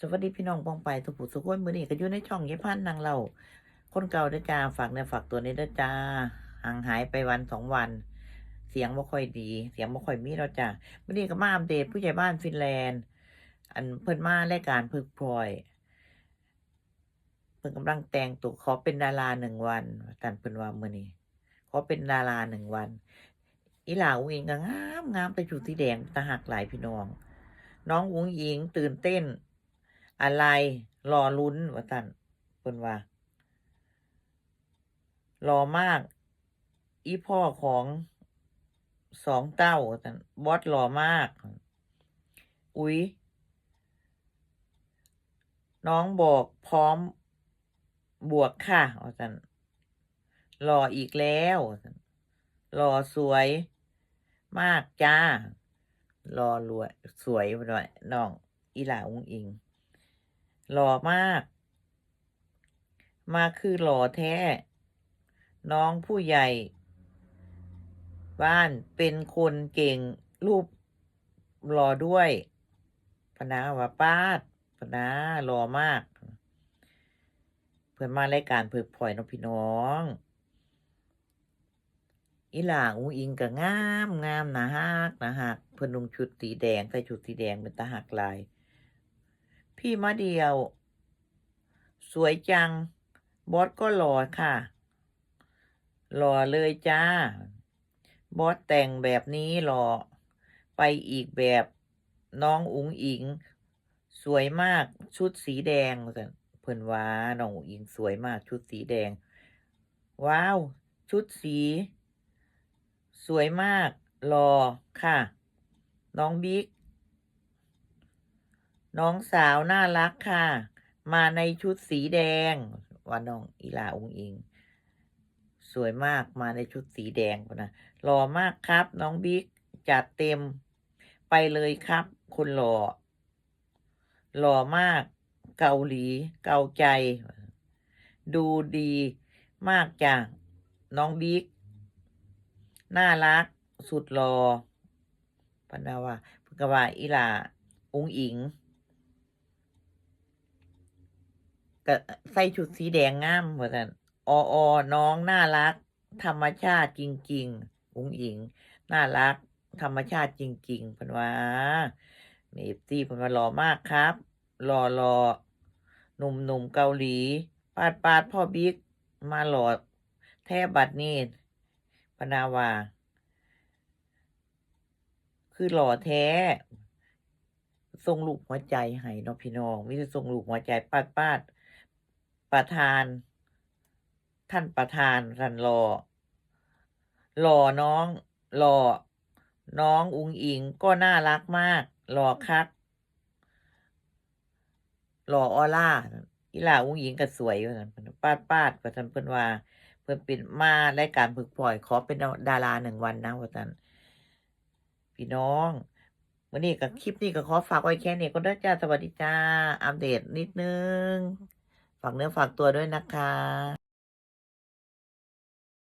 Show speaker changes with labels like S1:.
S1: สวัสดีพี่น้องปองไปทุกผู้ทุกคนมือนี้ก็อยู่ในช่องยายพันธ์นางเราคนเก่าเด้อจ้าฝากเนื้อฝากตัวนี้เด้อจ้าห่างหายไปวันสองวัน เสียงบ่ค่อยดี เสียงบ่ค่อยมีแล้วจ้ามือนี้ก็มาอัปเดตผู้ใหญ่บ้านฟินแลนด์ อันเพิ่นมารายการพึกพลอยเพิ่นกำลังแต่งตัวขอเป็นดาราหนึ่งวันท่านเพิ่นว่ามือนี้ขอเป็นดาราหนึ่งวัน อีหลาอุ้งอิงก็งามงามไปชุดสีแดงตาหักหลายพี่น้อง น้องอุ้งอิงตื่นเต้น อะไร รอลุ้นว่าตันเพิ่นว่า รอมาก อีพ่อของสองเต้าว่าตันบอสรอมาก อุ๊ย น้องบอกพร้อมบวกค่ะว่าตันรออีกแล้วรอสวยมากจ้ารอรวยสวยหน่อยน้องอีหลาอุ้งอิง หล่อมาก มาคือหล่อแท้ น้องผู้ใหญ่ บ้านเป็นคนเก่งรูปหล่อด้วยพนาว่าป้าดพนาหล่อมาก เพื่อนมารายการเพิกพลอยน้องพี่น้องอีหล่าอูอิงก็งามงามนะฮักนะฮักเพิ่นนุ่งชุดสีแดงใส่ชุดสีแดงเป็นตาหักลาย พี่มาเดียว สวยจัง บอสก็หล่อค่ะ หล่อเลยจ้า บอสแต่งแบบนี้หล่อ ไปอีกแบบน้องอุ๋งอิง สวยมากชุดสีแดงเพิ่นว่าน้องอุ๋งอิงสวยมากชุดสีแดง ว้าว ชุดสี สวยมากหล่อค่ะ น้องบิ๊ก น้องสาวน่ารักค่ะ มาในชุดสีแดงว่าน้องอีลาองอิง สวยมากมาในชุดสีแดงนนะหล่อมากครับ น้องบิ๊กจัดเต็มไปเลยครับ คุณหล่อหล่อมาก เกาหลี เกาใจ ดูดีมากจ้ะน้องบิ๊กน่ารัก สุดหลอพนาว่าเพิ่นก็ว่าอีลาองอิง ก็ใส่ชุดสีแดงงามเหมือนกันอออน้องน่ารัก ธรรมชาติจริง ๆ อุงอิง น่ารัก ธรรมชาติจริงๆเพันว่าเมฟซี่เพันว่าหล่อมากครับหล่อหล่อหนุ่มหนุ่มเกาหลี ปาดปาดพ่อบิ๊กมาหล่อแทบบัดนี้พนาวา คือหล่อแท้ทรงลูกหัวใจให้เนาะพี่น้องมแต่ได้ทรงลูกหัวใจปาดปาด ประธาน ท่านประธานท่านหล่อหล่อน้องหล่อน้องอุงอิงก็น่ารักมากหล่อคักหล่อออร่าอีหล่าอุงอิงก็สวยว่าซั่นเพิ่นปาดปาดว่าซั่นเพิ่นว่า เพิ่นเป็นมารายการฝึกปล่อยขอเป็นดาราหนึ่งวันนะว่าซั่นพี่น้องวันนี้กับคลิปนี้ก็ขอฝากไว้แค่นี้ก็ได้จ้าสวัสดีจ้า อัปเดตนิดนึง ฝากเนื้อฝากตัวด้วยนะคะ